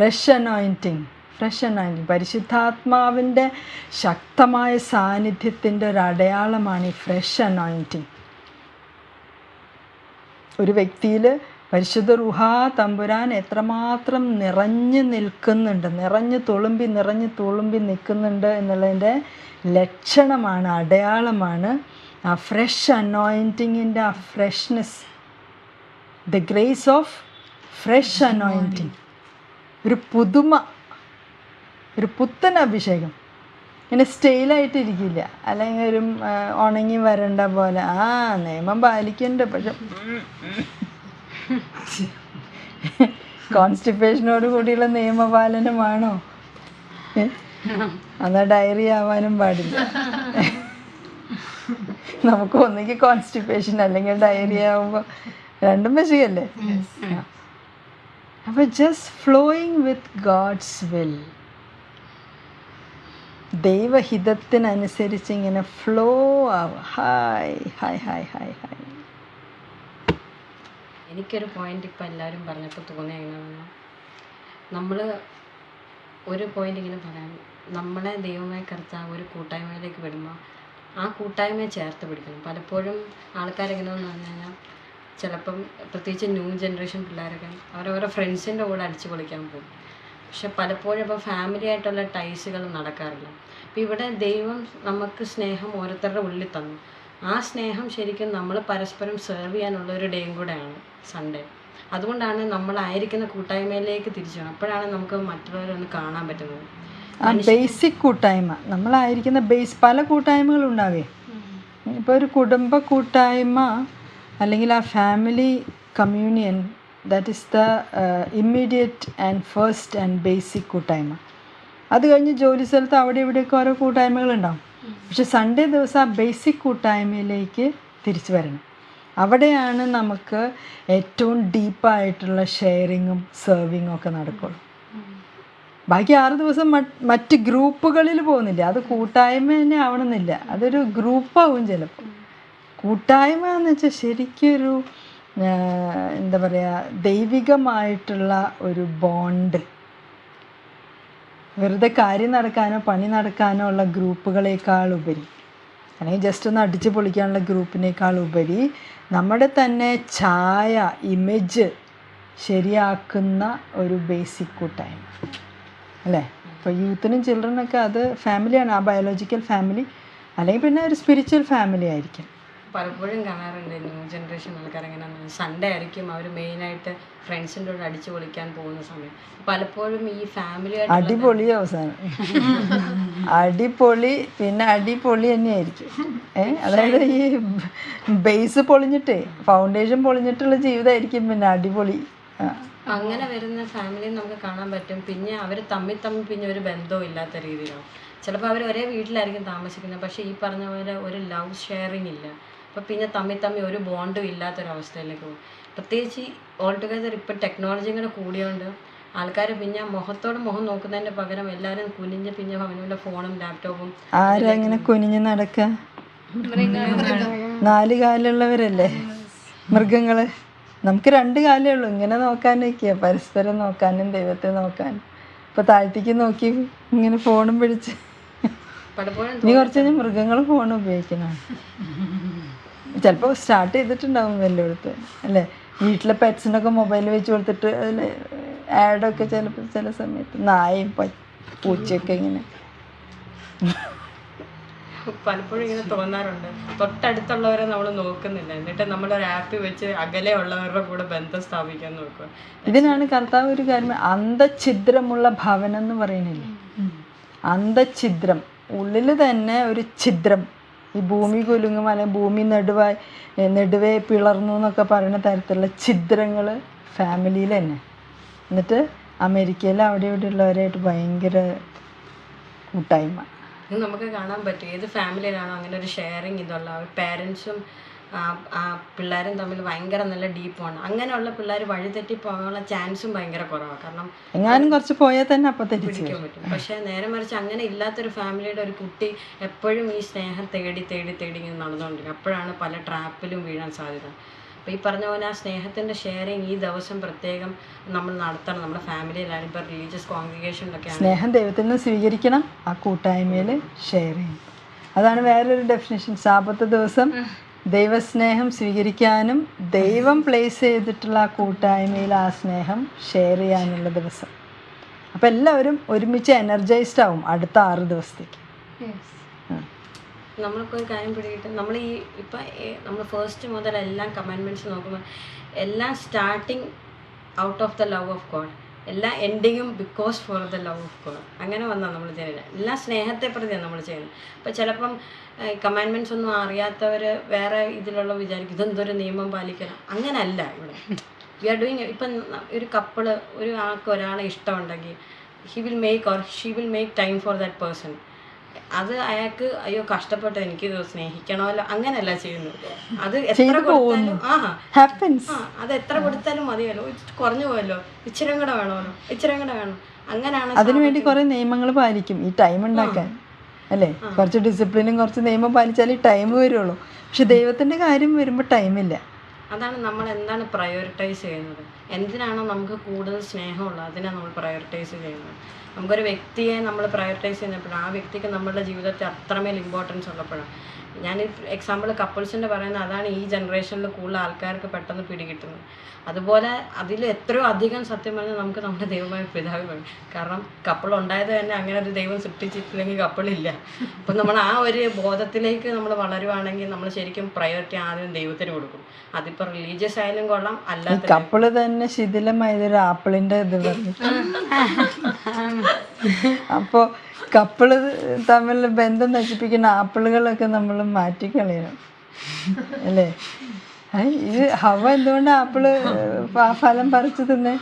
Fresh anointing fresh anointing പരിശുദ്ധാത്മാവിന്റെ ശക്തമായ സാന്നിധ്യത്തിന്റെ ഒരു അടയാളമാണ് ഈ ഫ്രഷ് അനോയിന്റിങ് ഒരു വ്യക്തിയിൽ പരിശുദ്ധ റുഹാ തമ്പുരാൻ എത്രമാത്രം നിറഞ്ഞു നിൽക്കുന്നുണ്ട് നിറഞ്ഞു തുളുമ്പി നിറഞ്ഞു തുളുമ്പി നിൽക്കുന്നുണ്ട് എന്നുള്ളതിന്റെ ലക്ഷണമാണ് അടയാളമാണ് ആ ഫ്രഷ് അനോയിന്റിങ്ങിന്റെ ആ freshness the grace of fresh anointing ഒരു പുതുമ ഒരു പുത്തൻ അഭിഷേകം. ഇങ്ങനെ സ്റ്റൈലായിട്ടിരിക്കില്ല അല്ലെങ്കിൽ ഒരു ഉണങ്ങി വരണ്ട പോലെ. ആ നിയമം പാലിക്കണ്ട. പക്ഷെ കോൺസ്റ്റിപ്പേഷനോട് കൂടിയുള്ള നിയമപാലനമാണോ? ഏ? എന്നാ ഡയറി ആവാനും പാടില്ല. നമുക്ക് ഒന്നുകിൽ കോൺസ്റ്റിപ്പേഷൻ അല്ലെങ്കിൽ ഡയറി ആവുമ്പോൾ രണ്ടും പശുകല്ലേ അപ്പോൾ just flowing with God's will ദൈവഹിതത്തിനനുസരിച്ച് ഇങ്ങനെ ഫ്ലോ ആവുക hi hi hi hi hi എനിക്കൊരു പോയിന്റ് ഇപ്പം എല്ലാവരും പറഞ്ഞപ്പോൾ തോന്നിയ നമ്മൾ ഒരു പോയിന്റ് ഇങ്ങനെ പറയാം. നമ്മളെ ദൈവമായ കർത്താവ് ഒരു കൂട്ടായ്മയിലേക്ക് വിടുമ്പോൾ ആ കൂട്ടായ്മയെ ചേർത്ത് പിടിക്കണം. പലപ്പോഴും ആൾക്കാരെങ്ങനെയെന്ന് പറഞ്ഞു കഴിഞ്ഞാൽ ചിലപ്പം പ്രത്യേകിച്ച് ന്യൂ ജനറേഷൻ പിള്ളേരൊക്കെ അവരവരുടെ ഫ്രണ്ട്സിന്റെ കൂടെ അടിച്ചു പൊളിക്കാൻ പോകും. പക്ഷെ പലപ്പോഴും ഇപ്പോൾ ഫാമിലി ആയിട്ടുള്ള ടൈസുകൾ നടക്കാറില്ല. അപ്പോൾ ഇവിടെ ദൈവം നമുക്ക് സ്നേഹം ഓരോരുത്തരുടെ ഉള്ളിൽ തന്നു. ആ സ്നേഹം ശരിക്കും നമ്മൾ പരസ്പരം സെർവ് ചെയ്യാനുള്ള ഒരു ഡേയും കൂടെയാണ് സൺഡേ അതുകൊണ്ടാണ് നമ്മളായിരിക്കുന്ന കൂട്ടായ്മയിലേക്ക് തിരിച്ചു അപ്പോഴാണ് നമുക്ക് മറ്റുള്ളവരൊന്ന് കാണാൻ പറ്റുന്നത്. ആ ബേസിക് കൂട്ടായ്മ. നമ്മളായിരിക്കുന്ന ബേസ് പല കൂട്ടായ്മകളുണ്ടാവേ ഇപ്പോൾ ഒരു കുടുംബ കൂട്ടായ്മ അല്ലെങ്കിൽ ആ family communion that is the immediate and first and basic കൂട്ടായ്മ. അത് കഴിഞ്ഞ് ജോലി സ്ഥലത്ത് അവിടെ ഇവിടെയൊക്കെ ഓരോ കൂട്ടായ്മകളുണ്ടാവും. പക്ഷെ സൺഡേ ദിവസം ആ ബേസിക് കൂട്ടായ്മയിലേക്ക് തിരിച്ചു വരണം. അവിടെയാണ് നമുക്ക് ഏറ്റവും ഡീപ്പായിട്ടുള്ള ഷെയറിങ്ങും സെർവിങ്ങും ഒക്കെ നടക്കുള്ളൂ. ബാക്കി ആറ് ദിവസം മറ്റ് ഗ്രൂപ്പുകളിൽ പോകുന്നില്ല. അത് കൂട്ടായ്മ തന്നെ ആവണമെന്നില്ല. അതൊരു ഗ്രൂപ്പാവും ചിലപ്പോൾ. കൂട്ടായ്മ എന്ന് വെച്ചാൽ ശരിക്കൊരു എന്താ പറയുക ദൈവികമായിട്ടുള്ള ഒരു ബോണ്ട് വെറുതെ കാര്യം നടക്കാനോ പണി നടക്കാനോ ഉള്ള ഗ്രൂപ്പുകളേക്കാൾ ഉപരി അല്ലെങ്കിൽ ജസ്റ്റ് ഒന്ന് അടിച്ച് പൊളിക്കാനുള്ള ഗ്രൂപ്പിനേക്കാൾ ഉപരി നമ്മുടെ തന്നെ ഛായ ഇമേജ് ശരിയാക്കുന്ന ഒരു ബേസിക് കൂട്ടായ്മ. അല്ലേ? ഇപ്പോൾ യൂത്തിനും ചിൽഡ്രനൊക്കെ അത് ഫാമിലിയാണ് ആ ബയോളജിക്കൽ ഫാമിലി അല്ലെങ്കിൽ പിന്നെ ഒരു സ്പിരിച്വൽ ഫാമിലി ആയിരിക്കും. പലപ്പോഴും കാണാറുണ്ട് ന്യൂ ജനറേഷൻ ആൾക്കാർ എങ്ങനെയാണെന്ന് സൺഡേ ആയിരിക്കും അവർ മെയിനായിട്ട് ഫ്രണ്ട്സിന്റെ കൂടെ അടിച്ചു പൊളിക്കാൻ പോകുന്ന സമയം. പലപ്പോഴും ഈ ഫാമിലി അടിപൊളി അവസാനം. അടിപൊളി പിന്നെ അടിപൊളി തന്നെയായിരിക്കും. അതായത് ഈ ബേസ് പൊളിഞ്ഞിട്ടേ ഫൗണ്ടേഷൻ പൊളിഞ്ഞിട്ടുള്ള ജീവിതമായിരിക്കും പിന്നെ അടിപൊളി. അങ്ങനെ വരുന്ന ഫാമിലി നമുക്ക് കാണാൻ പറ്റും. പിന്നെ അവർ തമ്മിൽ തമ്മിൽ പിന്നെ ഒരു ബന്ധവും ഇല്ലാത്ത രീതിയിലാണ് ചിലപ്പോൾ അവർ ഒരേ വീട്ടിലായിരിക്കും താമസിക്കുന്നത്. പക്ഷേ ഈ പറഞ്ഞ പോലെ ഒരു ലവ് ഷെയറിങ് ഇല്ല. അപ്പോൾ പിന്നെ തമ്മിൽ തമ്മിൽ ഒരു ബോണ്ടും ഇല്ലാത്തൊരവസ്ഥയിലേക്ക് പോകും. പ്രത്യേകിച്ച് ഓൾ ടുഗദർ ഇപ്പം ടെക്നോളജിയും കൂടെ കൂടിയോണ്ട് ആൾക്കാർ പിന്നെ മുഖത്തോട് മുഖം നോക്കുന്നതിന്റെ പകരം എല്ലാവരും കുനിഞ്ഞ് പിന്നെ അവനവന്റെ ഫോണും ലാപ്ടോപ്പും ആരാ ഇങ്ങനെ കുനിഞ്ഞ് നടക്കുക നാല് കാലുള്ളവരല്ലേ? മൃഗങ്ങൾ. നമുക്ക് രണ്ട് കാലേ ഉള്ളൂ. ഇങ്ങനെ നോക്കാനൊക്കെയാ പരസ്പരം നോക്കാനും ദൈവത്തെ നോക്കാനും ഇപ്പൊ താഴ്ത്തിക്ക് നോക്കി ഇങ്ങനെ ഫോണും പിടിച്ച്. ഇനി കുറച്ച് മൃഗങ്ങൾ ഫോൺ ഉപയോഗിക്കണം? ചിലപ്പോൾ സ്റ്റാർട്ട് ചെയ്തിട്ടുണ്ടാവും വല്ലയിടത്ത് അല്ലേ? വീട്ടിലെ പെറ്റ്സിനൊക്കെ മൊബൈൽ വെച്ച് കൊടുത്തിട്ട് അതിൽ ആഡൊക്കെ ചിലപ്പോൾ ചില സമയത്ത് നായയും പൂച്ചയൊക്കെ ഇങ്ങനെ. പലപ്പോഴും ഇങ്ങനെ തോന്നാറുണ്ട്. തൊട്ടടുത്തുള്ളവരെ നമ്മൾ നോക്കുന്നില്ല. എന്നിട്ട് നമ്മൾ ഒരു ആപ്പ് വെച്ച് അകലെ ഉള്ളവരുടെ കൂടെ ബന്ധം സ്ഥാപിക്കാൻ നോക്കുക. ഇതിനാണ് കർത്താവ് ഒരു കാര്യം അന്തഛിദ്രമുള്ള ഭവനം എന്ന് പറയുന്നില്ലേ അന്തഛിദ്രം ഉള്ളിൽ തന്നെ ഒരു ഛിദ്രം. ഈ ഭൂമി കുലുങ്ങും അല്ലെങ്കിൽ ഭൂമി നെടുവായി നെടുവേ പിളർന്നു എന്നൊക്കെ പറയുന്ന തരത്തിലുള്ള ഛിദ്രങ്ങൾ ഫാമിലിയിൽ തന്നെ. എന്നിട്ട് അമേരിക്കയിൽ അവിടെ ഇവിടെ ഉള്ളവരായിട്ട് ഭയങ്കര കൂട്ടായ്മ. നമുക്ക് കാണാൻ പറ്റും. ഏത് ഫാമിലിയിലാണോ അങ്ങനെ ഒരു ഷെയറിങ് ഇതുള്ള. പേരൻസും പിള്ളേരും തമ്മിൽ ഭയങ്കര നല്ല ഡീപ്പാണ് അങ്ങനെയുള്ള പിള്ളേർ വഴിതെറ്റി പോകാനുള്ള ചാൻസും ഭയങ്കര കുറവാണ് കാരണം എങ്ങാനും കുറച്ച് പോയാൽ തന്നെ അപ്പം പിടിക്കാൻ പറ്റും. പക്ഷേ നേരെ മറിച്ച് അങ്ങനെ ഇല്ലാത്തൊരു ഫാമിലിയുടെ ഒരു കുട്ടി എപ്പോഴും ഈ സ്നേഹം തേടി തേടി തേടി ഇങ്ങനെ നടന്നുകൊണ്ടിരിക്കും. അപ്പോഴാണ് പല ട്രാപ്പിലും വീഴാൻ സാധ്യത. അപ്പോൾ ഈ പറഞ്ഞ പോലെ ആ സ്നേഹത്തിന്റെ ഷെയറിങ് ഈ ദിവസം പ്രത്യേകം നമ്മൾ നടത്തണം. നമ്മുടെ ഫാമിലിയിലാണ് ഇപ്പോൾ റിലീജിയസ് കോൺഗ്രിഗേഷനിലൊക്കെ സ്നേഹം ദൈവത്തിൽ നിന്ന് സ്വീകരിക്കണം. ആ കൂട്ടായ്മയിൽ ഷെയർ ചെയ്യണം. അതാണ് വേറൊരു ഡെഫിനേഷൻ സാപത്ത് ദിവസം ദൈവസ്നേഹം സ്വീകരിക്കാനും ദൈവം പ്ലേസ് ചെയ്തിട്ടുള്ള ആ കൂട്ടായ്മയിൽ ആ സ്നേഹം ഷെയർ ചെയ്യാനുള്ള ദിവസം. അപ്പം എല്ലാവരും ഒരുമിച്ച് എനർജൈസ്ഡ് ആവും അടുത്ത ആറ് ദിവസത്തേക്ക്. നമ്മൾക്ക് ഒരു കാര്യം പിടിയിട്ട് നമ്മൾ ഈ ഇപ്പം നമ്മൾ ഫസ്റ്റ് മുതൽ എല്ലാം കമാൻഡ്മെന്റ്സ് നോക്കുമ്പോൾ എല്ലാം starting out of the love of God എല്ലാ എൻഡിങ്ങും because for the love of God അങ്ങനെ വന്നാൽ നമ്മൾ ചെയ്യുന്നത് എല്ലാ സ്നേഹത്തെ പ്രതിയാണ് നമ്മൾ ചെയ്യുന്നത് അപ്പോൾ ചിലപ്പം കമാൻഡ്മെന്റ്സ് ഒന്നും അറിയാത്തവർ വേറെ ഇതിലുള്ള വിചാരിക്കും ഇതെന്തൊരു നിയമം പാലിക്കണം? അങ്ങനല്ല ഇവിടെ. വി ആർ ഡൂയിങ് ഇപ്പം ഒരു കപ്പിൾ ഒരു ആൾക്ക് ഒരാളെ ഇഷ്ടമുണ്ടെങ്കിൽ he will make or she will make time for that person അത് അയാൾക്ക് അയ്യോ കഷ്ടപ്പെട്ടു എനിക്ക് സ്നേഹിക്കണമല്ലോ അങ്ങനെയല്ല ചെയ്യുന്നു അത് എത്ര കൊടുത്താലും ആ അത് എത്ര കൊടുത്താലും മതിയല്ലോ. കുറഞ്ഞു പോയല്ലോ. ഇച്ചിരം കൂടെ വേണമല്ലോ. ഇച്ചിരം കൂടെ വേണം. അങ്ങനെയാണ് അതിനുവേണ്ടി കുറേ നിയമങ്ങൾ പാലിക്കും. ഈ ടൈം ഉണ്ടാക്കാൻ. അല്ലേ? കുറച്ച് ഡിസിപ്ലിനും കുറച്ച് നിയമം പാലിച്ചാൽ ടൈം വരുള്ളൂ. പക്ഷെ ദൈവത്തിന്റെ കാര്യം വരുമ്പോൾ ടൈമില്ല അതാണ് നമ്മൾ എന്താണ് പ്രയോറിറ്റൈസ് ചെയ്യുന്നത്. എന്തിനാണോ നമുക്ക് കൂടുതൽ സ്നേഹമുള്ളത് അതിനെ നമ്മൾ പ്രയോറിറ്റൈസ് ചെയ്യുന്നത്. നമുക്കൊരു വ്യക്തിയെ നമ്മൾ പ്രയോറിറ്റൈസ് ചെയ്യുന്നപ്പോഴും ആ വ്യക്തിക്ക് നമ്മളുടെ ജീവിതത്തിൽ അത്രമേൽ ഇമ്പോർട്ടൻസ് ഉള്ളപ്പോഴാണ്. ഞാൻ എക്സാമ്പിൾ കപ്പിൾസിന്റെ പറയുന്നത് അതാണ് ഈ ജനറേഷനിൽ കൂടുതൽ ആൾക്കാർക്ക് പെട്ടെന്ന് പിടികിട്ടുന്നത്. അതുപോലെ അതിൽ എത്രയോ അധികം സത്യം പറഞ്ഞാൽ നമുക്ക് നമ്മുടെ ദൈവമായ പിതാവ് വേണം. കാരണം കപ്പിൾ ഉണ്ടായത് തന്നെ അങ്ങനെ ഒരു ദൈവം സൃഷ്ടിച്ചിട്ടില്ലെങ്കിൽ കപ്പിളില്ല അപ്പം നമ്മൾ ആ ഒരു ബോധത്തിലേക്ക് നമ്മൾ വളരുവാണെങ്കിൽ നമ്മൾ ശരിക്കും പ്രയോറിറ്റി ആദ്യം ദൈവത്തിന് കൊടുക്കും. അതിപ്പോൾ റിലീജിയസ് ആയാലും കൊള്ളാം അല്ലാതെ കപ്പിൾ തന്നെ ശിഥിലമായതൊരു ആപ്പിളിന്റെ ഇത് പറഞ്ഞു. അപ്പോൾ കപ്പിൾ തമ്മിൽ ബന്ധം നശിപ്പിക്കുന്ന ആപ്പിളുകളൊക്കെ നമ്മൾ മാറ്റിക്കളയണം. അല്ലേ? ഇത് ഹവ എന്തുകൊണ്ട് ആപ്പിൾ ഫലം പറിച്ചു തിന്നെ?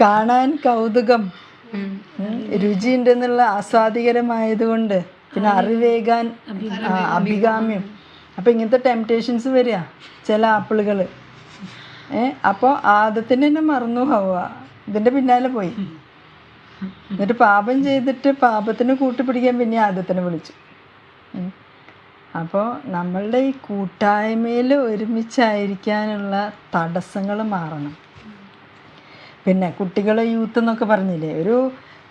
കാണാൻ കൗതുകം. രുചിയുണ്ടെന്നുള്ള ആസ്വാദികരമായതുകൊണ്ട് പിന്നെ അറിവേകാൻ അഭികാമ്യം. അപ്പം ഇങ്ങനത്തെ ടെംപ്റ്റേഷൻസ് വരിക ചില ആപ്പിളുകൾ അപ്പോൾ ആദത്തിന് തന്നെ മറന്നു ഹവ ഇതിന്റെ പിന്നാലെ പോയി. എന്നിട്ട് പാപം ചെയ്തിട്ട് പാപത്തിന് കൂട്ടുപിടിക്കാൻ പിന്നെ ആദത്തിനെ വിളിച്ചു. അപ്പോൾ നമ്മളുടെ ഈ കൂട്ടായ്മയിൽ ഒരുമിച്ചായിരിക്കാനുള്ള തടസ്സങ്ങൾ മാറണം. പിന്നെ കുട്ടികളെ യൂത്ത് എന്നൊക്കെ പറഞ്ഞില്ലേ ഒരു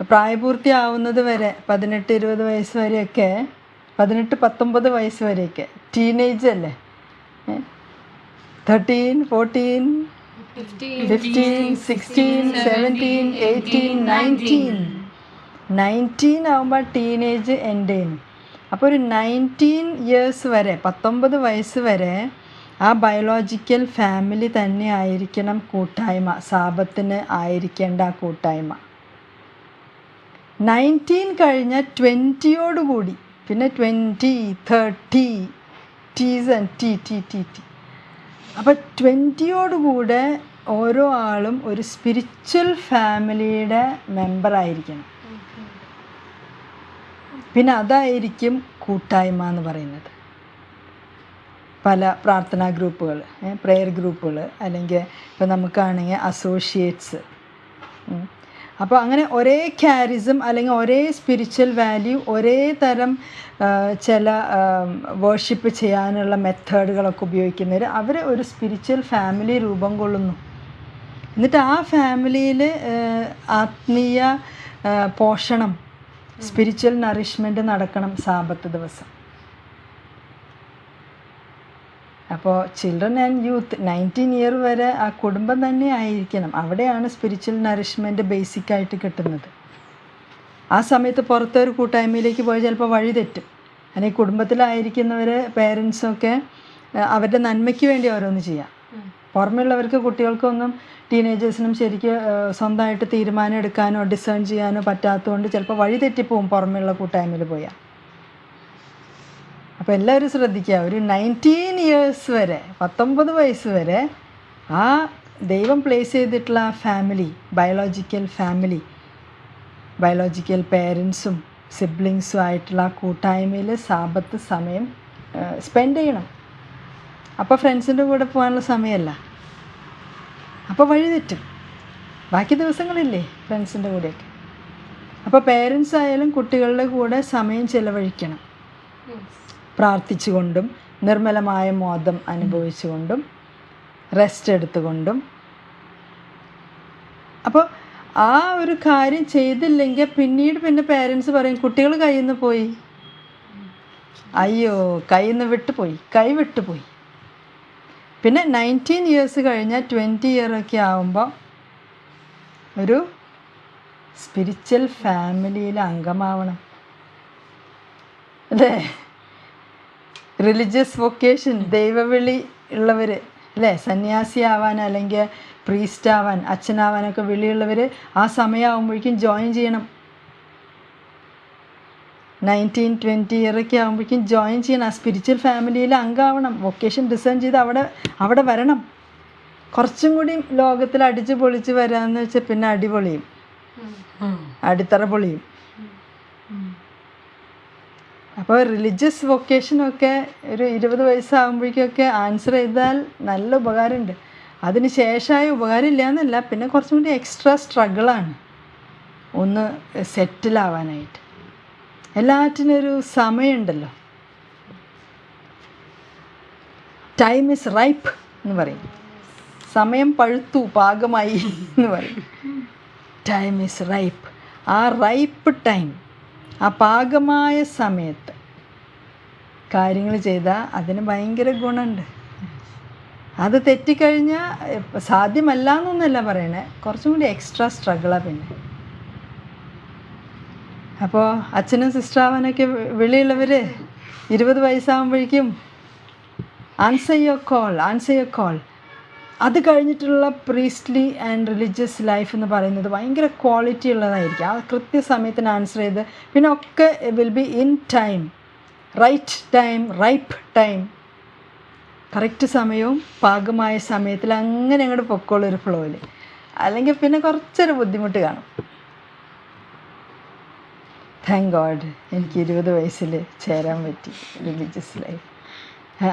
പ്രായപൂർത്തിയാവുന്നത് വരെ പതിനെട്ട് ഇരുപത് വയസ്സ് വരെയൊക്കെ പതിനെട്ട് പത്തൊമ്പത് വയസ്സ് വരെയൊക്കെ ടീനേജ് അല്ലേ? Thirteen fourteen fifteen sixteen seventeen eighteen nineteen nineteen ആകുമ്പോൾ ടീനേജ് എൻഡ് ചെയ്യുന്നു അപ്പോൾ ഒരു നയന്റീൻ ഇയേഴ്സ് വരെ പത്തൊമ്പത് വയസ്സ് വരെ ആ ബയോളജിക്കൽ ഫാമിലി തന്നെ ആയിരിക്കണം കൂട്ടായ്മ സാപത്തിന് ആയിരിക്കേണ്ട ആ കൂട്ടായ്മ. നയന്റീൻ കഴിഞ്ഞ ട്വന്റിയോടുകൂടി പിന്നെ twenty thirty ties and T T T T അപ്പോൾ ട്വന്റിയോടുകൂടെ ഓരോ ആളും ഒരു സ്പിരിച്വൽ ഫാമിലിയുടെ മെമ്പറായിരിക്കണം പിന്നെ അതായിരിക്കും കൂട്ടായ്മ എന്ന് പറയുന്നത്. പല പ്രാർത്ഥനാ ഗ്രൂപ്പുകൾ പ്രെയർ ഗ്രൂപ്പുകൾ അല്ലെങ്കിൽ ഇപ്പോൾ നമുക്കാണെങ്കിൽ അസോസിയേറ്റ്സ് അപ്പോൾ അങ്ങനെ ഒരേ ക്യാരിസം അല്ലെങ്കിൽ ഒരേ സ്പിരിച്വൽ വാല്യൂ ഒരേ തരം ചില വേർഷിപ്പ് ചെയ്യാനുള്ള മെത്തേഡുകളൊക്കെ ഉപയോഗിക്കുന്നവർ അവർ ഒരു സ്പിരിച്വൽ ഫാമിലി രൂപം കൊള്ളുന്നു. എന്നിട്ട് ആ ഫാമിലിയിൽ ആത്മീയ പോഷണം സ്പിരിച്വൽ നറിഷ്മെന്റ് നടക്കണം സാമ്പത്ത് ദിവസം. അപ്പോൾ children and youth nineteen year വരെ ആ കുടുംബം തന്നെ ആയിരിക്കണം. അവിടെയാണ് സ്പിരിച്വൽ നറിഷ്മെന്റ് ബേസിക്കായിട്ട് കിട്ടുന്നത്. ആ സമയത്ത് പുറത്തൊരു കൂട്ടായ്മയിലേക്ക് പോയി ചിലപ്പോൾ വഴി തെറ്റും. അല്ലെങ്കിൽ കുടുംബത്തിലായിരിക്കുന്നവർ പേരൻസൊക്കെ അവരുടെ നന്മയ്ക്ക് വേണ്ടി ഓരോന്ന് ചെയ്യാം. പുറമെയുള്ളവർക്ക് കുട്ടികൾക്കൊന്നും ടീനേജേഴ്സിനും ശരിക്കും സ്വന്തമായിട്ട് തീരുമാനം എടുക്കാനോ ഡിസേൺ ചെയ്യാനോ പറ്റാത്തതുകൊണ്ട് ചിലപ്പോൾ വഴി തെറ്റിപ്പോവും പുറമെയുള്ള കൂട്ടായ്മയിൽ പോയാൽ. അപ്പോൾ എല്ലാവരും ശ്രദ്ധിക്കുക ഒരു നയന്റീൻ ഇയേഴ്സ് വരെ പത്തൊമ്പത് വയസ്സ് വരെ ആ ദൈവം പ്ലേസ് ചെയ്തിട്ടുള്ള ആ ഫാമിലി ബയോളജിക്കൽ ഫാമിലി ബയോളജിക്കൽ പേരൻസും സിബ്ലിങ്സും ആയിട്ടുള്ള കൂട്ടായ്മയിൽ സാപത്ത് സമയം സ്പെൻഡ് ചെയ്യണം. അപ്പോൾ ഫ്രണ്ട്സിന്റെ കൂടെ പോകാനുള്ള സമയമല്ല. അപ്പോൾ വഴി തെറ്റും ബാക്കി ദിവസങ്ങളില്ലേ ഫ്രണ്ട്സിന്റെ കൂടെയൊക്കെ. അപ്പോൾ പേരൻസ് ആയാലും കുട്ടികളുടെ കൂടെ സമയം ചിലവഴിക്കണം. പ്രാർത്ഥിച്ചുകൊണ്ടും നിർമ്മലമായ മോദം അനുഭവിച്ചുകൊണ്ടും റെസ്റ്റ് എടുത്തുകൊണ്ടും. അപ്പോൾ ആ ഒരു കാര്യം ചെയ്തില്ലെങ്കിൽ പിന്നീട് പിന്നെ പേരൻസ് പറയും കുട്ടികൾ കയ്യിൽ നിന്ന് പോയി. അയ്യോ കയ്യിൽ നിന്ന് വിട്ടുപോയി കൈ വിട്ടുപോയി പിന്നെ നയന്റീൻ ഇയേഴ്സ് കഴിഞ്ഞാൽ ട്വന്റി ഒക്കെ ആകുമ്പോൾ ഒരു സ്പിരിച്വൽ ഫാമിലിയിൽ അംഗമാവണം. അല്ലേ? റിലീജിയസ് വൊക്കേഷൻ ദൈവവിളി ഉള്ളവർ അല്ലേ? സന്യാസി ആവാൻ അല്ലെങ്കിൽ പ്രീസ്റ്റ് ആവാൻ അച്ഛനാവാനൊക്കെ വിളിയുള്ളവർ ആ സമയമാകുമ്പോഴേക്കും ജോയിൻ ചെയ്യണം. നയന്റീൻ ട്വന്റി ഇയറൊക്കെ ആകുമ്പോഴേക്കും ജോയിൻ ചെയ്യണം. ആ സ്പിരിച്വൽ ഫാമിലിയിൽ അംഗമാവണം വൊക്കേഷൻ ഡിസൈൻ ചെയ്ത് അവിടെ അവിടെ വരണം. കുറച്ചും കൂടി ലോകത്തിൽ അടിച്ച് പൊളിച്ച് വരാമെന്ന് വെച്ചാൽ പിന്നെ അടിപൊളിയും. അടിത്തറ പൊളിയും. അപ്പോൾ റിലീജിയസ് വൊക്കേഷനൊക്കെ ഒരു ഇരുപത് വയസ്സാകുമ്പോഴേക്കൊക്കെ ആൻസർ ചെയ്താൽ നല്ല ഉപകാരമുണ്ട്. അതിന് ശേഷമായ ഉപകാരം ഇല്ല എന്നല്ല പിന്നെ കുറച്ചും കൂടി എക്സ്ട്രാ സ്ട്രഗിളാണ് ഒന്ന് സെറ്റിലാവാനായിട്ട് എല്ലാറ്റിനൊരു സമയമുണ്ടല്ലോ. ടൈം ഇസ് റൈപ്പ് എന്ന് പറയും. സമയം പഴുത്തു പാകമായി എന്ന് പറയും. ടൈം ഇസ് റൈപ്പ് ആ റൈപ്പ് ടൈം ആ പാകമായ സമയത്ത് കാര്യങ്ങൾ ചെയ്താൽ അതിന് ഭയങ്കര ഗുണമുണ്ട്. അത് തെറ്റിക്കഴിഞ്ഞാൽ സാധ്യമല്ല എന്നൊന്നല്ല പറയണേ. കുറച്ചും കൂടി എക്സ്ട്രാ സ്ട്രഗിളാണ് പിന്നെ. അപ്പോൾ അച്ഛനും വി- വിളിയുള്ളവർ ഇരുപത് വയസ്സാകുമ്പോഴേക്കും answer your call answer your call അത് കഴിഞ്ഞിട്ടുള്ള പ്രീസ്റ്റ്ലി ആൻഡ് റിലീജിയസ് ലൈഫ് എന്ന് പറയുന്നത് ഭയങ്കര ക്വാളിറ്റി ഉള്ളതായിരിക്കും. ആ കൃത്യസമയത്തിന് ആൻസർ ചെയ്ത് പിന്നെ ഒക്കെ will be in time right time ripe time correct സമയവും പാകമായ സമയത്തിൽ അങ്ങനെ അങ്ങോട്ട് പൊക്കോളൊരു ഫ്ലോയിൽ അല്ലെങ്കിൽ പിന്നെ കുറച്ചൊരു ബുദ്ധിമുട്ട് കാണും. താങ്ക് ഗോഡ് എനിക്ക് ഇരുപത് വയസ്സിൽ ചേരാൻ പറ്റി റിലീജിയസ് ലൈഫ്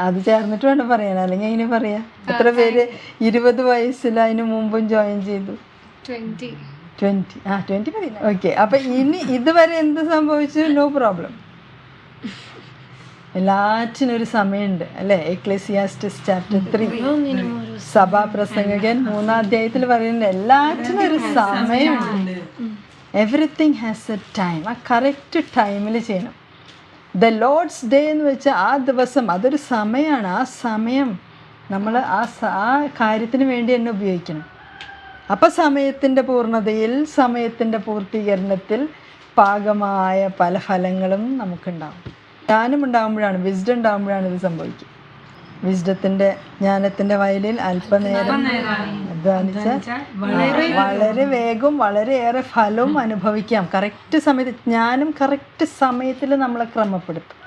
അത് ചേർന്നിട്ട് വേണം പറയാൻ. അല്ലെങ്കിൽ അങ്ങനെ പറയാ? എത്ര പേര് ഇരുപത് വയസ്സിൽ അതിന് മുമ്പും ജോയിൻ ചെയ്തു? ട്വന്റി. ട്വന്റി ആ ഓക്കെ അപ്പൊ ഇനി ഇതുവരെ എന്ത് സംഭവിച്ചു? നോ പ്രോബ്ലം എല്ലാറ്റിനും ഒരു സമയമുണ്ട് അല്ലേ? എക്ലേസിയാസ്റ്റിസ് ചാപ്റ്റർ ത്രീ സഭാപ്രസംഗകൻ മൂന്നാം അധ്യായത്തിൽ പറയുന്നത് എല്ലാറ്റിനും ഒരു സമയമുണ്ട്. എവറിത്തിങ് ഹാസ് എ ടൈം ആ കറക്റ്റ് ടൈമിൽ ചെയ്യണം. ദ ലോഡ്സ് ഡേ എന്ന് വെച്ചാൽ ആ ദിവസം അതൊരു സമയമാണ് ആ സമയം നമ്മൾ ആ ആ കാര്യത്തിന് വേണ്ടി തന്നെ ഉപയോഗിക്കണം. അപ്പോൾ സമയത്തിന്റെ പൂർണതയിൽ സമയത്തിന്റെ പൂർത്തീകരണത്തിൽ പാകമായ പല ഫലങ്ങളും നമുക്കുണ്ടാവും. ജ്ഞാനം ഉണ്ടാകുമ്പോഴാണ് വിസ്ഡം ഉണ്ടാകുമ്പോഴാണ് ഇത് സംഭവിക്കുക വിസ്ഡത്തിന്റെ ജ്ഞാനത്തിന്റെ വയലിൽ അല്പനേരം അധ്വാനിച്ച വളരെ വേഗം വളരെയേറെ ഫലവും അനുഭവിക്കാം. കറക്റ്റ് സമയത്ത് ജ്ഞാനം കറക്റ്റ് സമയത്തിൽ നമ്മളെ ക്രമപ്പെടുത്തും.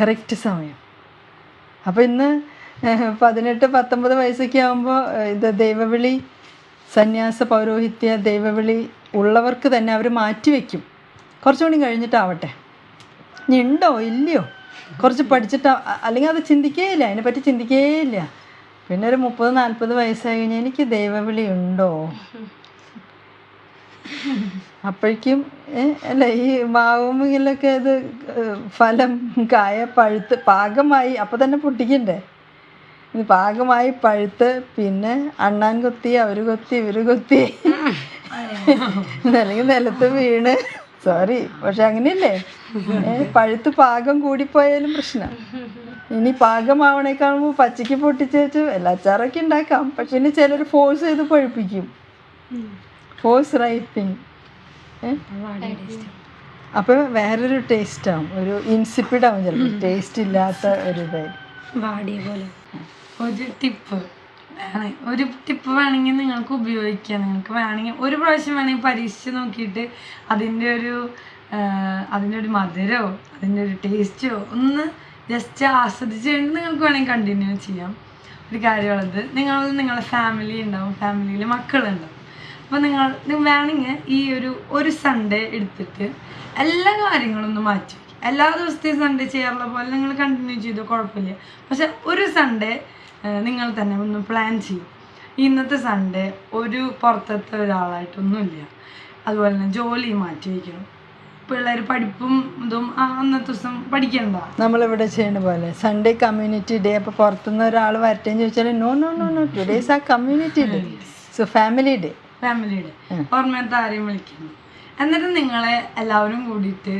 കറക്റ്റ് സമയം. അപ്പോൾ ഇന്ന് പതിനെട്ട് പത്തൊമ്പത് വയസ്സൊക്കെ ആകുമ്പോൾ ഇത് ദൈവവിളി സന്യാസ പൗരോഹിത്യ ദൈവവിളി ഉള്ളവർക്ക് തന്നെ അവർ മാറ്റിവെക്കും. കുറച്ചുകൂടി കഴിഞ്ഞിട്ടാവട്ടെ. ഇനി ഉണ്ടോ? ഇല്ലയോ? കുറച്ച് പഠിച്ചിട്ട് അല്ലെങ്കിൽ അത് ചിന്തിക്കേയില്ല. അതിനെപ്പറ്റി ചിന്തിക്കേയില്ല. പിന്നെ ഒരു മുപ്പത് നാൽപ്പത് വയസ്സായി കഴിഞ്ഞാൽ എനിക്ക് ദൈവവിളി ഉണ്ടോ? അപ്പോഴേക്കും അല്ല ഈ മാവുമ്പിലൊക്കെ ഇത് ഫലം കായ പഴുത്ത് പാകമായി അപ്പം തന്നെ പൊട്ടിക്കണ്ടേ? ഇത് പാകമായി പഴുത്ത് പിന്നെ അണ്ണാൻ കൊത്തി അവർ കൊത്തി ഇവർ കൊത്തി. അല്ലെങ്കിൽ നിലത്ത് വീണ്. സോറി പക്ഷെ അങ്ങനെയല്ലേ? പഴുത്ത് പാകം കൂടിപ്പോയാലും പ്രശ്നം. ഇനി പാകമാവണേക്കാൾ പച്ചയ്ക്ക് പൊട്ടിച്ച് വെച്ച് എല്ലാ അച്ചാറൊക്കെ ഉണ്ടാക്കാം. പക്ഷെ ഇനി ചിലർ ഫോഴ്സ് ചെയ്ത് പഴുപ്പിക്കും. ഫോഴ്സ് റൈപ്പിംഗ് അപ്പോൾ വേറൊരു ടേസ്റ്റ് ആവും ഒരു ഇൻസിപ്പിഡ് ആവും ചിലപ്പോൾ ടേസ്റ്റ് ഇല്ലാത്ത ഒരു ഇതായി വാടിയ പോലെ. ടിപ്പ് ആണ്. ഒരു ടിപ്പ് വേണമെങ്കിൽ നിങ്ങൾക്ക് ഉപയോഗിക്കാം. നിങ്ങൾക്ക് വേണമെങ്കിൽ ഒരു പ്രാവശ്യം വേണമെങ്കിൽ പരീക്ഷിച്ച് നോക്കിയിട്ട് അതിന്റെ ഒരു അതിന്റെ ഒരു മധുരമോ അതിന്റെ ഒരു ടേസ്റ്റോ ഒന്ന് ജസ്റ്റ് ആസ്വദിച്ച് നിങ്ങൾക്ക് വേണമെങ്കിൽ കണ്ടിന്യൂ ചെയ്യാം. ഒരു കാര്യമുള്ളത് നിങ്ങൾ നിങ്ങളുടെ ഫാമിലി ഉണ്ടാവും. ഫാമിലിയിൽ മക്കളുണ്ടാവും. അപ്പോൾ നിങ്ങൾ വേണമെങ്കിൽ ഈ ഒരു ഒരു സൺഡേ എടുത്തിട്ട് എല്ലാ കാര്യങ്ങളും ഒന്ന് മാറ്റി എല്ലാ ദിവസത്തെയും സൺഡേ ചെയ്യാറുള്ള പോലെ നിങ്ങൾ കണ്ടിന്യൂ ചെയ്തു കുഴപ്പമില്ല. പക്ഷെ ഒരു സൺഡേ നിങ്ങൾ തന്നെ ഒന്ന് പ്ലാൻ ചെയ്യും. ഇന്നത്തെ സൺഡേ ഒരു പുറത്തത്തെ ഒരാളായിട്ടൊന്നുമില്ല. അതുപോലെ തന്നെ ജോലി മാറ്റി വയ്ക്കണം പിള്ളേർ പഠിപ്പും ഇതും അന്നത്തെ ദിവസം പഠിക്കണ്ട. നമ്മളിവിടെ ചെയ്യുന്ന പോലെ സൺഡേ കമ്മ്യൂണിറ്റി ഡേ അപ്പോൾ പുറത്തുനിന്ന് ഒരാൾ വരട്ടേന്ന് ചോദിച്ചാൽ no no no no today's ആ community day so family day family day ഓർമ്മയത്തെ ആരെയും വിളിക്കുന്നു എന്നിട്ട് നിങ്ങളെ എല്ലാവരും കൂടിയിട്ട്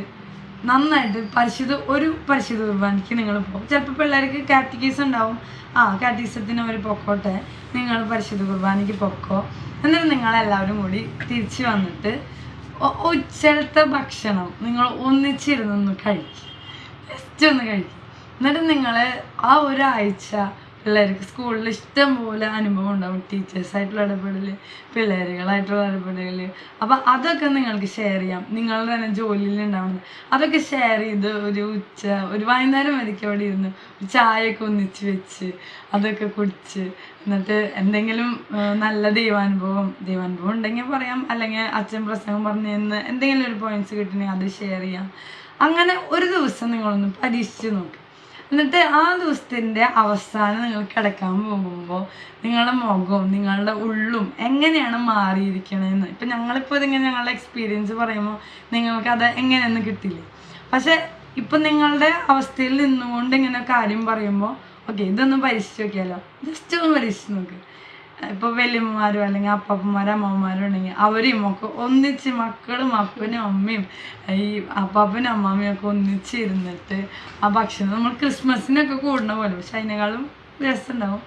നന്നായിട്ട് പരിശുദ്ധ ഒരു പരിശുദ്ധ കുർബാനയ്ക്ക് നിങ്ങൾ പോകും ചിലപ്പോൾ പിള്ളേർക്ക് കാറ്റഗീസ് ഉണ്ടാവും. ആ കാറ്റഗീസത്തിന് അവർ പൊക്കോട്ടെ. നിങ്ങൾ പരിശുദ്ധ കുർബാനയ്ക്ക് പൊക്കോ. എന്നിട്ട് നിങ്ങളെല്ലാവരും കൂടി തിരിച്ചു വന്നിട്ട് ഉച്ചത്തെ ഭക്ഷണം നിങ്ങൾ ഒന്നിച്ചിരുന്നൊന്ന് കഴിക്കും. ജസ്റ്റ് ഒന്ന് കഴിക്കും. എന്നിട്ട് നിങ്ങൾ ആ ഒരാഴ്ച പിള്ളേർക്ക് സ്കൂളിൽ ഇഷ്ടം പോലെ അനുഭവം ഉണ്ടാവും. ടീച്ചേഴ്സായിട്ടുള്ള ഇടപെടൽ പിള്ളേരുകളായിട്ടുള്ള ഇടപെടൽ അപ്പം അതൊക്കെ നിങ്ങൾക്ക് ഷെയർ ചെയ്യാം. നിങ്ങളുടെ തന്നെ ജോലിയിൽ ഉണ്ടാവുന്നത് അതൊക്കെ ഷെയർ ചെയ്ത് ഒരു ഉച്ച ഒരു വൈകുന്നേരം വരയ്ക്ക് അവിടെ ഇരുന്ന് ഒരു ചായയൊക്കെ ഒന്നിച്ച് വെച്ച് അതൊക്കെ കുടിച്ച് എന്നിട്ട് എന്തെങ്കിലും നല്ല ദൈവാനുഭവം ദൈവാനുഭവം ഉണ്ടെങ്കിൽ പറയാം. അല്ലെങ്കിൽ അച്ഛൻ പ്രസംഗം പറഞ്ഞു തന്ന് എന്തെങ്കിലും ഒരു പോയിന്റ്സ് കിട്ടണമെങ്കിൽ അത് ഷെയർ ചെയ്യാം. അങ്ങനെ ഒരു ദിവസം നിങ്ങളൊന്ന് പരീക്ഷിച്ച് നോക്ക്. എന്നിട്ട് ആ ദിവസത്തിന്റെ അവസാനം നിങ്ങൾ കിടക്കാൻ പോകുമ്പോൾ നിങ്ങളുടെ മുഖവും നിങ്ങളുടെ ഉള്ളും എങ്ങനെയാണ് മാറിയിരിക്കണതെന്ന് ഇപ്പം ഞങ്ങളിപ്പോൾ ഇതിങ്ങനെ ഞങ്ങളുടെ എക്സ്പീരിയൻസ് പറയുമ്പോൾ നിങ്ങൾക്ക് അത് എങ്ങനെയെന്ന് കിട്ടില്ലേ പക്ഷെ ഇപ്പം നിങ്ങളുടെ അവസ്ഥയിൽ നിന്നുകൊണ്ട് ഇങ്ങനെ കാര്യം പറയുമ്പോൾ ഓക്കെ ഇതൊന്ന് പരീക്ഷിച്ച് നോക്കിയാലോ? ജസ്റ്റ് ഒന്ന് പരീക്ഷിച്ച് നോക്ക്. ഇപ്പോൾ വല്യമ്മമാരും അല്ലെങ്കിൽ അപ്പാപ്പന്മാരും അമ്മമാരും ഉണ്ടെങ്കിൽ അവരെയും ഒക്കെ ഒന്നിച്ച് മക്കളും അപ്പനും അമ്മയും ഈ അപ്പാപ്പനും അമ്മാമ്മയും ഒക്കെ ഒന്നിച്ച് ഇരുന്നിട്ട് ആ ഭക്ഷണം നമ്മൾ ക്രിസ്മസിനൊക്കെ കൂടുന്ന പോലെ പക്ഷെ അതിനേക്കാളും രസമുണ്ടാവും.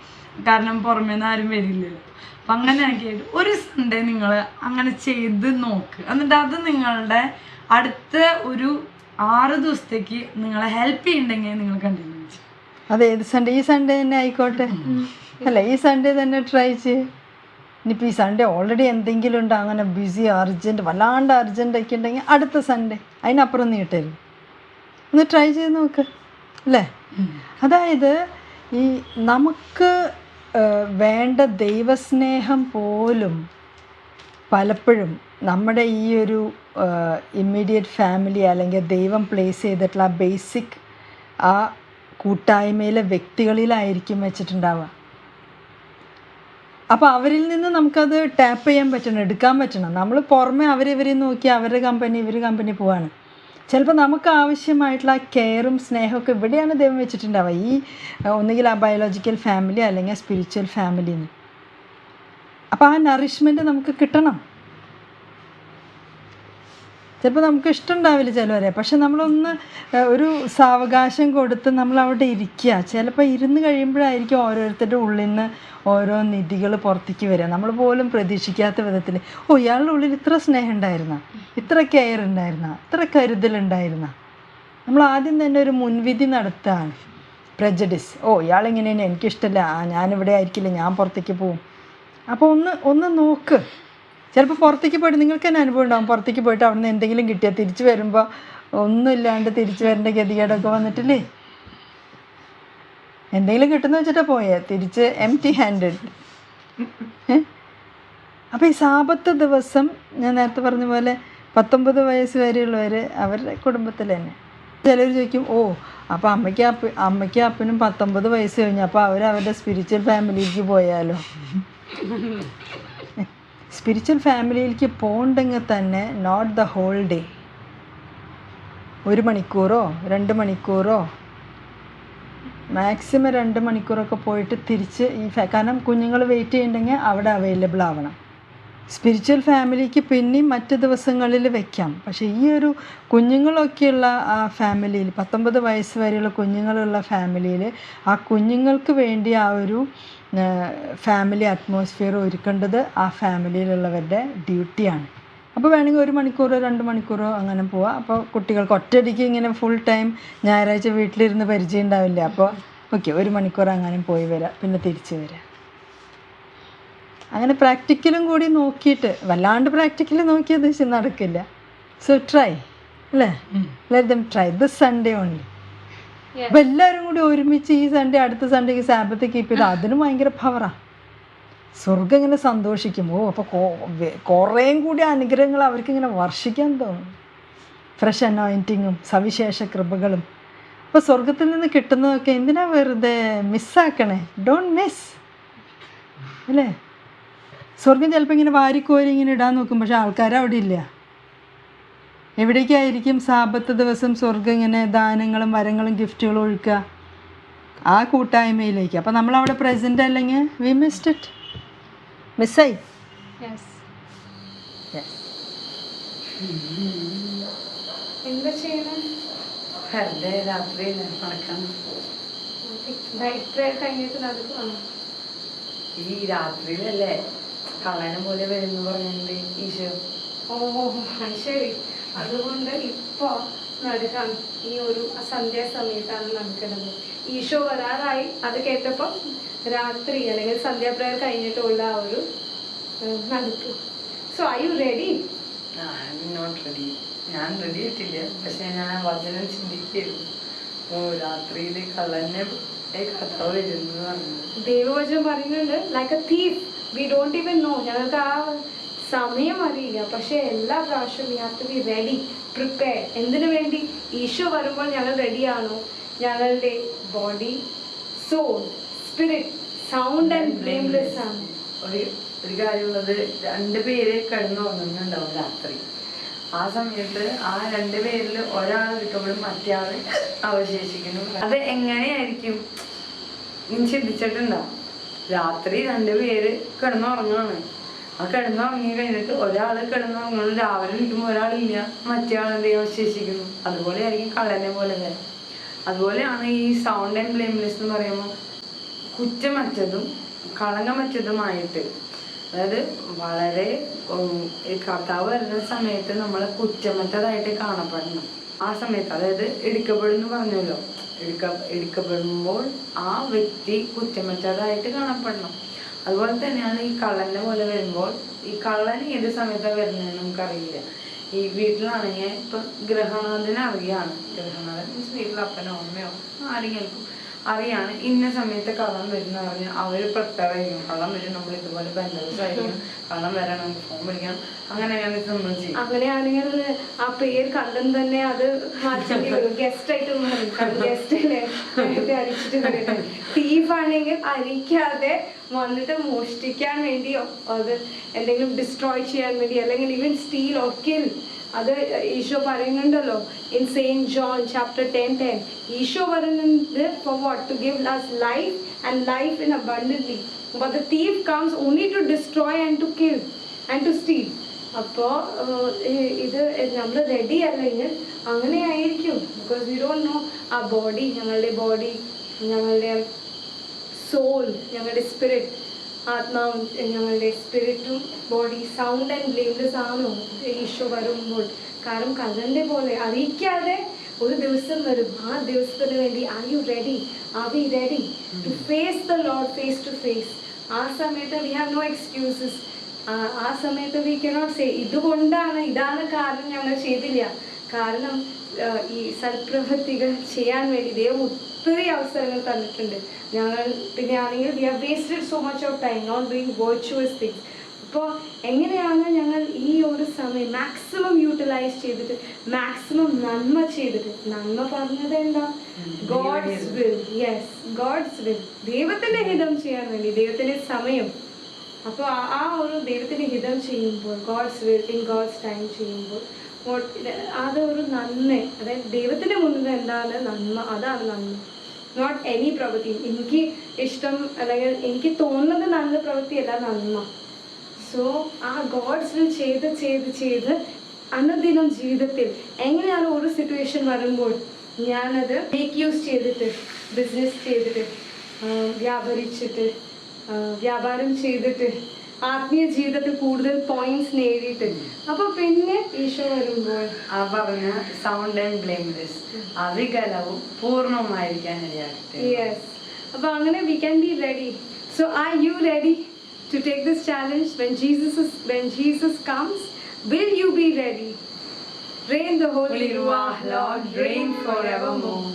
കാരണം പുറമേ നിന്ന് ആരും വരില്ലല്ലോ. അപ്പം അങ്ങനെ ആയിട്ട് ഒരു സൺഡേ നിങ്ങൾ അങ്ങനെ ചെയ്ത് നോക്ക്. എന്നിട്ട് അത് നിങ്ങളുടെ അടുത്ത ഒരു ആറ് ദിവസത്തേക്ക് നിങ്ങളെ ഹെൽപ്പ് ചെയ്യുന്നുണ്ടെങ്കിൽ നിങ്ങൾ കണ്ടിന്യൂ ചെയ്യും. അത് ഏത് സൺഡേ ഈ സൺഡേ തന്നെ ആയിക്കോട്ടെ. അല്ല ഈ സൺഡേ തന്നെ ട്രൈ ചെയ്യ്. ഇനിയിപ്പോൾ ഈ സൺഡേ ഓൾറെഡി എന്തെങ്കിലും ഉണ്ട് അങ്ങനെ ബിസി അർജന്റ് വല്ലാണ്ട് അർജന്റ് ഒക്കെ ഉണ്ടെങ്കിൽ അടുത്ത സൺഡേ അതിനപ്പുറം നീട്ടരുത് ഒന്ന് ട്രൈ ചെയ്ത് നോക്ക് അല്ലേ? അതായത് ഈ നമുക്ക് വേണ്ട ദൈവസ്നേഹം പോലും പലപ്പോഴും നമ്മുടെ ഈ ഒരു ഇമ്മീഡിയറ്റ് ഫാമിലി അല്ലെങ്കിൽ ദൈവം പ്ലേസ് ചെയ്തിട്ടുള്ള ബേസിക് ആ കൂട്ടായ്മയിലെ വ്യക്തികളിലായിരിക്കും വെച്ചിട്ടുണ്ടാവുക. അപ്പോൾ അവരിൽ നിന്ന് നമുക്കത് ടാപ്പ് ചെയ്യാൻ പറ്റണം എടുക്കാൻ പറ്റണം. നമ്മൾ പുറമെ അവരിവരെ നോക്കി അവരുടെ കമ്പനി ഇവർ കമ്പനി പോവാണ്. ചിലപ്പോൾ നമുക്ക് ആവശ്യമായിട്ടുള്ള കെയറും സ്നേഹമൊക്കെ ഇവിടെയാണ് ദൈവം വെച്ചിട്ടുണ്ടാവുക. ഈ ഒന്നുകിൽ ആ ബയോളജിക്കൽ ഫാമിലി അല്ലെങ്കിൽ സ്പിരിച്വൽ ഫാമിലിന്ന് അപ്പോൾ ആ നറിഷ്മെന്റ് നമുക്ക് കിട്ടണം. ചിലപ്പോൾ നമുക്ക് ഇഷ്ടമുണ്ടാവില്ല ചിലവരെ. പക്ഷെ നമ്മളൊന്ന് ഒരു സാവകാശം കൊടുത്ത് നമ്മൾ അവിടെ ഇരിക്കുക ചിലപ്പോൾ ഇരുന്ന് കഴിയുമ്പോഴായിരിക്കും ഓരോരുത്തരുടെ ഉള്ളിൽ നിന്ന് ഓരോ നിധികൾ പുറത്തേക്ക് വരിക നമ്മൾ പോലും പ്രതീക്ഷിക്കാത്ത വിധത്തിൽ ഓ ഇയാളുടെ ഉള്ളിൽ ഇത്ര സ്നേഹം ഉണ്ടായിരുന്ന? ഇത്ര കെയർ ഉണ്ടായിരുന്ന? ഇത്ര കരുതലുണ്ടായിരുന്ന നമ്മൾ ആദ്യം തന്നെ ഒരു മുൻവിധി നടത്തുകയാണ് പ്രജഡിസ്. ഓ ഇയാളിങ്ങനെ തന്നെ എനിക്കിഷ്ടമില്ല ഞാനിവിടെ ആയിരിക്കില്ല. ഞാൻ പുറത്തേക്ക് പോവും. അപ്പോൾ ഒന്ന് ഒന്ന് നോക്ക്. ചിലപ്പോൾ പുറത്തേക്ക് പോയിട്ട് നിങ്ങൾക്ക് തന്നെ അനുഭവം ഉണ്ടാകും പുറത്തേക്ക് പോയിട്ട് അവിടെ നിന്ന് എന്തെങ്കിലും കിട്ടിയാൽ തിരിച്ചു വരുമ്പോൾ ഒന്നുമില്ലാണ്ട് തിരിച്ചു വരേണ്ട ഗതികേടൊക്കെ വന്നിട്ടില്ലേ? എന്തെങ്കിലും കിട്ടുന്ന വെച്ചിട്ടാ പോയേ. തിരിച്ച് എം ടി ഹാൻഡഡ് അപ്പോൾ ഈ സാപത്ത് ദിവസം ഞാൻ നേരത്തെ പറഞ്ഞ പോലെ പത്തൊമ്പത് വയസ്സ് വരെയുള്ളവർ അവരുടെ കുടുംബത്തിൽ തന്നെ. ചിലർ ചോദിക്കും ഓ അപ്പോൾ അമ്മയ്ക്ക് അപ്പ അമ്മയ്ക്കും അപ്പനും പത്തൊമ്പത് വയസ്സ് കഴിഞ്ഞു. അപ്പോൾ അവർ അവരുടെ സ്പിരിച്വൽ ഫാമിലിക്ക് പോയാലോ? സ്പിരിച്വൽ ഫാമിലിയിലേക്ക് പോകണ്ടെങ്കിൽ തന്നെ നോട്ട് ദ ഹോൾ ഡേ ഒരു മണിക്കൂറോ രണ്ട് മണിക്കൂറോ മാക്സിമം രണ്ട് മണിക്കൂറൊക്കെ പോയിട്ട് തിരിച്ച് ഈ കാരണം കുഞ്ഞുങ്ങൾ വെയിറ്റ് ചെയ്യണ്ടെങ്കിൽ അവിടെ അവൈലബിൾ ആവണം. സ്പിരിച്വൽ ഫാമിലിക്ക് പിന്നെയും മറ്റ് ദിവസങ്ങളിൽ വെക്കാം. പക്ഷേ ഈ ഒരു കുഞ്ഞുങ്ങളൊക്കെയുള്ള ആ ഫാമിലിയിൽ പത്തൊമ്പത് വയസ്സ് വരെയുള്ള കുഞ്ഞുങ്ങളുള്ള ഫാമിലിയിൽ ആ കുഞ്ഞുങ്ങൾക്ക് വേണ്ടി ആ ഒരു ഫാമിലി അറ്റ്മോസ്ഫിയർ ഒരുക്കേണ്ടത് ആ ഫാമിലിയിലുള്ളവരുടെ ഡ്യൂട്ടിയാണ് അപ്പോൾ വേണമെങ്കിൽ ഒരു മണിക്കൂറോ രണ്ട് മണിക്കൂറോ അങ്ങനെ പോവാം. അപ്പോൾ കുട്ടികൾക്ക് ഒറ്റയടിക്ക് ഇങ്ങനെ ഫുൾ ടൈം ഞായറാഴ്ച വീട്ടിലിരുന്ന് പരിചയം ഉണ്ടാവില്ല. അപ്പോൾ ഓക്കെ ഒരു മണിക്കൂർ അങ്ങനെ പോയി വരാം. പിന്നെ തിരിച്ചു വരാം. അങ്ങനെ പ്രാക്ടിക്കലും കൂടി നോക്കിയിട്ട് വല്ലാണ്ട് പ്രാക്ടിക്കൽ നോക്കിയത് നടക്കില്ല. സോ ട്രൈ അല്ലേ? Let them try this Sunday only അപ്പം എല്ലാവരും കൂടി ഒരുമിച്ച് ഈ സൺഡേ അടുത്ത സൺഡേക്ക് സാബത്ത് കീപ്പ് ചെയ്ത് അതിനും ഭയങ്കര പവറാ സ്വർഗം ഇങ്ങനെ സന്തോഷിക്കും. ഓ അപ്പോൾ കുറേയും കൂടി അനുഗ്രഹങ്ങൾ അവർക്ക് ഇങ്ങനെ വർഷിക്കാൻ തോന്നും. ഫ്രഷ് അനോയിന്റിങ്ങും സവിശേഷ കൃപകളും. അപ്പോൾ സ്വർഗത്തിൽ നിന്ന് കിട്ടുന്നതൊക്കെ എന്തിനാ വെറുതെ മിസ്സാക്കണേ ഡോണ്ട് മിസ് അല്ലേ? സ്വർഗം ചിലപ്പോൾ ഇങ്ങനെ വാരിക്കോരി ഇങ്ങനെ ഇടാൻ നോക്കും പക്ഷെ ആൾക്കാർ അവിടെ ഇല്ല. എവിടേക്കായിരിക്കും സാപത്ത് ദിവസം സ്വർഗം ഇങ്ങനെ ദാനങ്ങളും വരങ്ങളും ഗിഫ്റ്റുകളും ഒഴുക്കുക? ആ കൂട്ടായ്മയിലേക്ക്. അപ്പോൾ നമ്മൾ അവിടെ പ്രസന്റ് അല്ലെങ്കിൽ വി മിസ്ഡ് ഇറ്റ് മിസ്സായി എന്താ ചെയ്യണേ? വെറുതെ രാത്രി നടക്കാൻ? നൈറ്റ് പ്രയർ കഴിഞ്ഞിട്ട് നടക്കുവാണോ ഈ രാത്രിയിലല്ലേ കളനം പോലെ വരുന്നു പറഞ്ഞിട്ടുണ്ട് ഈശോ. ഓ ശരി. അതുകൊണ്ട് ഇപ്പൊ നടക്കാം. ഈ ഒരു സന്ധ്യാസമയത്താണ് നടക്കുന്നത്. ഈശോ വരാറായി. അത് കേട്ടപ്പോൾ രാത്രി അല്ലെങ്കിൽ സന്ധ്യാപ്രയർ കഴിഞ്ഞിട്ടുള്ള ആ ഒരു നടുക്ക് so I you ready not ready ഞാൻ റെഡി ആയിട്ടില്ല. പക്ഷെ ഞാൻ വചനം ചിന്തിക്കുന്നു ഓ രാത്രിയിലെ കള്ളനെ ദൈവവചനം പറയുന്നുണ്ട് like a thief we don't even know ഞങ്ങൾക്ക് ആ സമയം അറിയില്ല. പക്ഷെ എല്ലാ പ്രാവശ്യവും we have to be ready prepare എന്തിനു വേണ്ടി? ഈശോ വരുമ്പോൾ ഞങ്ങൾ റെഡിയാണോ ഞങ്ങളുടെ body soul spirit sound and blameless ആണ്. ഒരു ഒരു കാര്യമുള്ളത് രണ്ട് പേര് കിടന്നുറങ്ങുന്നുണ്ടാവും രാത്രി. ആ സമയത്ത് ആ രണ്ട് പേരിൽ ഒരാൾ കിട്ടുമ്പോഴും മറ്റേ ആൾ അവശേഷിക്കുന്നു. അത് എങ്ങനെയായിരിക്കും? നീ ചിന്തിച്ചിട്ടുണ്ടോ? രാത്രി രണ്ട് പേര് കിടന്നുറങ്ങാണ് ആ കിടന്നുറങ്ങി കഴിഞ്ഞിട്ട് ഒരാൾ കിടന്നുറങ്ങുന്നു രാവിലെ കിട്ടുമ്പോൾ ഒരാളില്ല. മറ്റേ എന്ത് അവശേഷിക്കുന്നു അതുപോലെ ആയിരിക്കും കള്ളനെ പോലെ തന്നെ അതുപോലെയാണ് ഈ സൗണ്ട് ആൻഡ് ബ്ലെയിംലെസ് എന്ന് പറയുമ്പോൾ കുറ്റമറ്റതും കളങ്കമറ്റതുമായിട്ട്. അതായത് വളരെ കർത്താവ് വരുന്ന സമയത്ത് നമ്മൾ കുറ്റമറ്റതായിട്ട് കാണപ്പെടണം. ആ സമയത്ത് അതായത് എടുക്കപ്പെടുന്നു പറഞ്ഞല്ലോ. എടുക്ക എടുക്കപ്പെടുമ്പോൾ ആ വ്യക്തി കുറ്റമറ്റതായിട്ട് കാണപ്പെടണം. അതുപോലെ തന്നെയാണ് ഈ കള്ളനെ പോലെ വരുമ്പോൾ ഈ കള്ളൻ ഏത് സമയത്താണ് വരുന്നതെന്ന് നമുക്കറിയില്ല. ഈ വീട്ടിലാണെങ്കിൽ ഇപ്പം ഗ്രഹനാഥനെ അറിയാണ്. ഗ്രഹനാഥൻ മീൻസ് വീട്ടിൽ അപ്പനോ അമ്മയോ ആരെങ്കിലും അറിയാണ്. ഇന്ന സമയത്ത് കള്ളം വരുന്ന പറഞ്ഞാൽ അവർ പ്രിപ്പയർ ചെയ്യും. കള്ളം വരും നമ്മൾ ഇതുപോലെ ബന്ധുസ് ആയിരിക്കും. കള്ളം വരണം ഫോൺ വിളിക്കണം അങ്ങനെ അങ്ങനെ നമ്മൾ ചെയ്യും. അങ്ങനെയാണെങ്കിൽ ആ പേര് കണ്ടും തന്നെ അത് മാറ്റേണ്ടി വരും ഗസ്റ്റ് ആയിട്ട് ഗസ്റ്റ് നേരത്തെ അരിച്ചിട്ട് കളിക്കും തീഫ് ആണെങ്കിൽ അരിക്കാതെ വന്നിട്ട് മോഷ്ടിക്കാൻ വേണ്ടിയോ അത് എന്തെങ്കിലും ഡിസ്ട്രോയ് ചെയ്യാൻ വേണ്ടി അല്ലെങ്കിൽ ഈവൻ സ്റ്റീൽ ഒക്കെ അത് ഈശോ പറയുന്നുണ്ടല്ലോ. In same John chapter ten ten Isho പറയുന്നുണ്ട് for what to give last life and life in abundantly. But the thief comes only to destroy and to kill and to steal. അപ്പോൾ ഇത് നമ്മൾ ready അല്ലെങ്കിൽ അങ്ങനെ ആയിരിക്കും. Because we don't know ആ body ഞങ്ങളുടെ body ഞങ്ങളുടെ സോൾ ഞങ്ങളുടെ സ്പിരിറ്റ് ആത്മാവും ഞങ്ങളുടെ സ്പിരിറ്റും ബോഡി സൗണ്ട് ആൻഡ് ലേബ്ലസ് ആണോ ഈശോ വരുമ്പോൾ കാരണം കള്ളന്റെ പോലെ അറിയിക്കാതെ ഒരു ദിവസം വരും. ആ ദിവസത്തിന് വേണ്ടി are you ready are we ready to face the Lord face to face ആ സമയത്ത് വി ഹാവ് നോ എക്സ്ക്യൂസസ് ആ സമയത്ത് വി കനോട്ട് സേ ഇതുകൊണ്ടാണ് ഇതാണ് കാരണം ഞങ്ങൾ ചെയ്തില്ല. കാരണം ഈ സൽപ്രവൃത്തികൾ ചെയ്യാൻ വേണ്ടി ദൈവം ഒത്തിരി അവസരങ്ങൾ തന്നിട്ടുണ്ട്. ഞങ്ങൾ പിന്നെ ആണെങ്കിൽ we are wasted so much of time not doing virtuous things അപ്പോൾ എങ്ങനെയാണ് ഞങ്ങൾ ഈ ഒരു സമയം മാക്സിമം യൂട്ടിലൈസ് ചെയ്തിട്ട് മാക്സിമം നന്മ ചെയ്തിട്ട്? നന്മ പറഞ്ഞത് എന്താ? God's will yes God's will ദൈവത്തിന്റെ ഹിതം ചെയ്യാൻ വേണ്ടി ദൈവത്തിന്റെ സമയം. അപ്പോൾ ആ- ഒരു ദൈവത്തിന്റെ ഹിതം ചെയ്യുമ്പോൾ God's will in God's time ചെയ്യുമ്പോൾ അത് ഒരു നന്മ. അതായത് ദൈവത്തിന്റെ മുന്നിൽ എന്താണ് നന്മ? അതാണ് നന്മ. നോട്ട് എനി പ്രവൃത്തി. എനിക്ക് ഇഷ്ടം അല്ലെങ്കിൽ എനിക്ക് തോന്നുന്നത് നല്ല പ്രവൃത്തിയല്ല നന്മ. സോ ആ ഗോഡ്സ് ചെയ്ത് ചെയ്ത് ചെയ്ത് അനുദിനം ജീവിതത്തിൽ എങ്ങനെയാണ് ഒരു സിറ്റുവേഷൻ വരുമ്പോൾ ഞാനത് മേക്ക് യൂസ് ചെയ്തിട്ട് ബിസിനസ് ചെയ്തിട്ട് വ്യാപരിച്ചിട്ട് വ്യാപാരം ചെയ്തിട്ട് ആത്മീയ ജീവിതത്തിൽ കൂടുതൽ പോയിന്റ്സ് നേടിയിട്ട്. അപ്പൊ പിന്നെ ഈശോ വരുമ്പോൾ ആ പറഞ്ഞ സൗണ്ട് ആൻഡ് ബ്ലെയിംലെസ് അവികലവും പൂർണമായിരിക്കാൻ ഇടയാകട്ടെ. യെസ് അപ്പൊ അങ്ങനെ we can be ready so are you ready to take this challenge when Jesus when Jesus comes will you be ready Reign the Holy Holy Ruach, Ruach, Lord, reign forevermore.